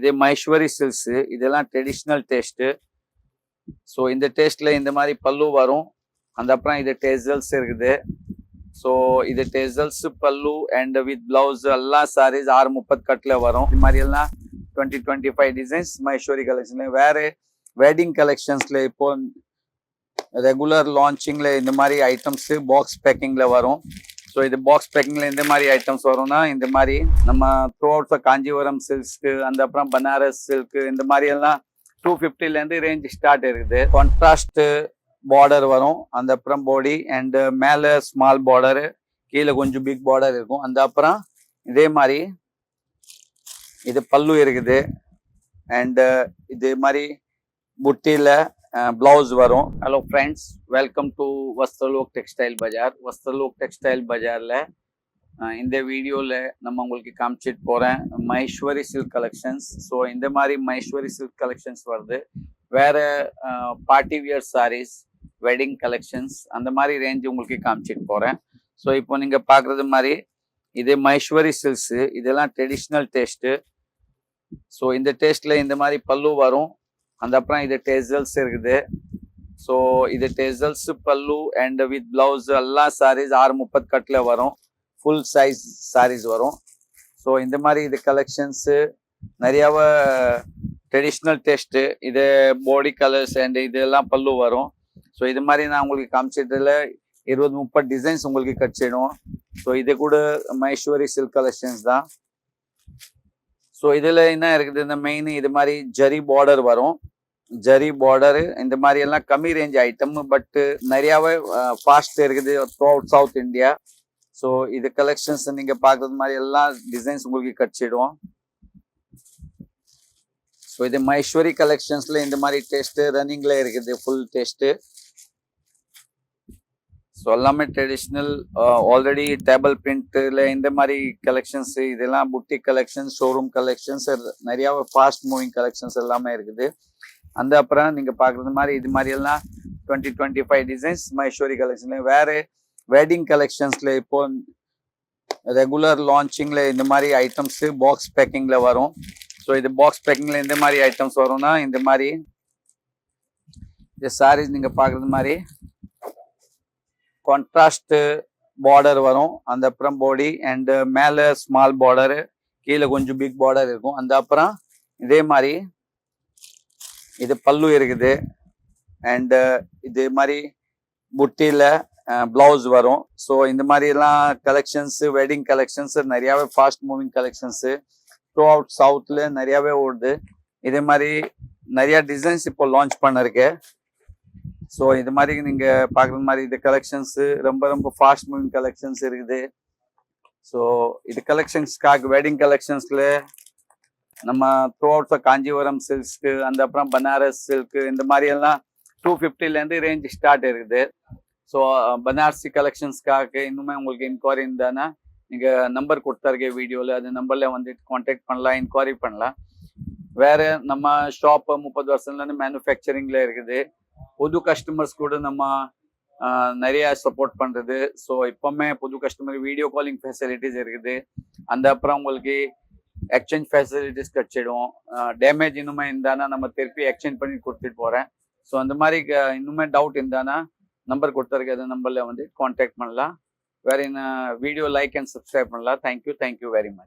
இது மைஸ்வரி சில்க்ஸ் இதெல்லாம் traditional taste so இந்த டேஸ்ட்ல இந்த மாதிரி பல்லு வரும். அந்த அப்புறம் இது டேசல்ஸ் இருக்குது. ஸோ இது டேசல்ஸ் பல்லு அண்ட் வித் பிளவுஸ் எல்லா சாரீஸ் ஆறு முப்பது கட்டில் வரும். இது மாதிரி எல்லாம் twenty twenty five designs Maheshwari கலெக்ஷன்ல வேற வெட்டிங் கலெக்ஷன்ஸ்ல இப்போ ரெகுலர் லான்ச்சிங்ல இந்த மாதிரி ஐட்டம்ஸ் பாக்ஸ் பேக்கிங்ல வரும். ஸோ இது பாக்ஸ் பேக்கிங்ல இந்த மாதிரி ஐட்டம்ஸ் வரும்னா இந்த மாதிரி நம்ம த்ரூ அவுட் காஞ்சிபுரம் சில்க்ஸ்க்கு அந்த அப்புறம் பனாரஸ் சில்க் இந்த மாதிரி எல்லாம் டூ இருந்து ரேஞ்ச் ஸ்டார்ட் இருக்குது. கான்ட்ராஸ்ட் பார்டர் வரும். அந்த அப்புறம் பாடி அண்ட் மேலே ஸ்மால் பார்டர் கீழே கொஞ்சம் பிக் பார்டர் இருக்கும். அந்த அப்புறம் இதே மாதிரி இது பல்லு இருக்குது. அண்ட் இது மாதிரி புட்டியில் பிளவுஸ் வரும். Hello friends welcome to Vastralok textile bazaar Vastralok textile பஜாரில் இந்த வீடியோவில் நம்ம உங்களுக்கு காமிச்சிட்டு போகிறேன் மைஸ்வரி சில்க் கலெக்ஷன்ஸ் ஸோ இந்த மாதிரி மைஸ்வரி சில்க் கலெக்ஷன்ஸ் வருது. வேற party wear sarees wedding collections அந்த மாதிரி ரேஞ்ச் உங்களுக்கு காமிச்சிட்டு போகிறேன் ஸோ இப்போ நீங்கள் பார்க்குறது மாதிரி இது மைஸ்வரி சில்க்ஸ் இதெல்லாம் ட்ரெடிஷ்னல் டேஸ்ட்டு ஸோ இந்த டேஸ்ட்டில் இந்த மாதிரி பல்லு வரும். அந்த அப்புறம் இது டேசல்ஸ் இருக்குது. ஸோ இது டேசல்ஸ் பல்லு அண்ட் வித் பிளவுஸ் எல்லா சாரீஸ் ஆறு முப்பது கட்டில் வரும். ஃபுல் சைஸ் சாரீஸ் வரும். ஸோ இந்த மாதிரி இது கலெக்ஷன்ஸு நிறையாவ ட்ரெடிஷ்னல் டெஸ்ட்டு இது பாடி கலர்ஸ் அண்ட் இதெல்லாம் பல்லு வரும். ஸோ இது மாதிரி நான் உங்களுக்கு காமிச்சதுல இருபது முப்பது டிசைன்ஸ் உங்களுக்கு கட்சிடும் ஸோ இது கூட மைஸ்வரி சில்க் கலெக்ஷன்ஸ் தான். ஸோ இதில் என்ன இருக்குது? இந்த மெயின் இது மாதிரி ஜரி பார்டர் வரும். ஜரி பார்டரு இந்த மாதிரி எல்லாம் கம்மி ரேஞ்ச் ஐட்டம் பட் நிறையாவே ஃபாஸ்ட் இருக்குது த்ரூ சவுத் இந்தியா ஸோ இது கலெக்ஷன்ஸ் நீங்க பார்க்குறது மாதிரி எல்லா டிசைன்ஸ் உங்களுக்கு கட்சிடும் ஸோ இது மைஸ்வரி கலெக்ஷன்ஸ்ல இந்த மாதிரி டேஸ்ட் ரன்னிங்ல இருக்குது ஃபுல் டேஸ்ட் ஸோ எல்லாமே ட்ரெடிஷ்னல் ஆல்ரெடி டேபிள் பிரிண்ட்டில் இந்த மாதிரி கலெக்ஷன்ஸ் இதெல்லாம் புட்டிக் கலெக்ஷன்ஸ் ஷோரூம் கலெக்ஷன்ஸ் நிறையா ஃபாஸ்ட் மூவிங் கலெக்ஷன்ஸ் எல்லாமே இருக்குது. அந்த அப்புறம் நீங்கள் பார்க்குறது மாதிரி இது மாதிரி எல்லாம் twenty twenty five designs Maheshwari கலெக்ஷன்லேயும் வேறு வெட்டிங் கலெக்ஷன்ஸில் இப்போ ரெகுலர் லான்ச்சிங்கில் இந்த மாதிரி ஐட்டம்ஸு பாக்ஸ் பேக்கிங்கில் வரும். ஸோ இது பாக்ஸ் பேக்கிங்கில் இந்த மாதிரி ஐட்டம்ஸ் வரும்னா இந்த மாதிரி இந்த சாரீஸ் நீங்கள் பார்க்குறது மாதிரி கான்ட்ராஸ்ட் பார்டர் வரும். அந்த அப்புறம் பாடி அண்ட் மேலே ஸ்மால் பார்டரு கீழே கொஞ்சம் பிக் பார்டர் இருக்கும். அந்த அப்புறம் இதே மாதிரி இது பல்லு இருக்குது. அண்ட் இது மாதிரி புட்டியில் பிளவுஸ் வரும். ஸோ இந்த மாதிரி எல்லாம் கலெக்ஷன்ஸ் வெட்டிங் கலெக்ஷன்ஸ் நிறையாவே fast moving collections throughout சவுத்தில் நிறையாவே ஓடுது. இதே மாதிரி நிறையா டிசைன்ஸ் இப்போ லான்ச் பண்ணிருக்கு. ஸோ இது மாதிரி நீங்க பார்க்குற மாதிரி இது கலெக்ஷன்ஸ் ரொம்ப ரொம்ப ஃபாஸ்ட் மூவிங் கலெக்ஷன்ஸ் இருக்குது. ஸோ இது கலெக்ஷன்ஸ்க்காக வெட்டிங் கலெக்ஷன்ஸ்ல நம்ம த்ரோட் காஞ்சிபுரம் சில்க்ஸ்க்கு அந்த அப்புறம் பனாரஸ் சில்க் இந்த மாதிரி எல்லாம் டூ இருந்து ரேஞ்ச் ஸ்டார்ட் இருக்குது. ஸோ பனாரசி கலெக்ஷன்ஸ்க்காக இன்னுமே உங்களுக்கு என்கொயரி இருந்தானா நீங்க நம்பர் கொடுத்தாருக்க வீடியோல அந்த நம்பர்ல வந்து காண்டாக்ட் பண்ணலாம் என்கொயரி பண்ணலாம். வேற நம்ம ஷாப் முப்பது வருஷம்ல மேனுஃபேக்சரிங்ல இருக்குது. புது கஸ்டமர்ஸ் கூட நம்ம நிறைய சப்போர்ட் பண்றது. ஸோ இப்பவுமே புது கஸ்டமர் வீடியோ காலிங் ஃபெசிலிட்டிஸ் இருக்குது. அந்த அப்புறம் உங்களுக்கு எக்ஸ்சேஞ்ச் ஃபெசிலிட்டிஸ் கிடச்சிடும் டேமேஜ் இன்னுமே இருந்தானா நம்ம திருப்பி எக்ஸ்சேஞ்ச் பண்ணி கொடுத்துட்டு போறேன். ஸோ அந்த மாதிரி இன்னுமே டவுட் இருந்தானா நம்பர் கொடுத்துருக்க அந்த நம்பர்ல வந்து காண்டாக்ட் பண்ணலாம். வேற என்ன வீடியோ லைக் அண்ட் சப்ஸ்கிரைப் பண்ணலாம். Thank you thank you very much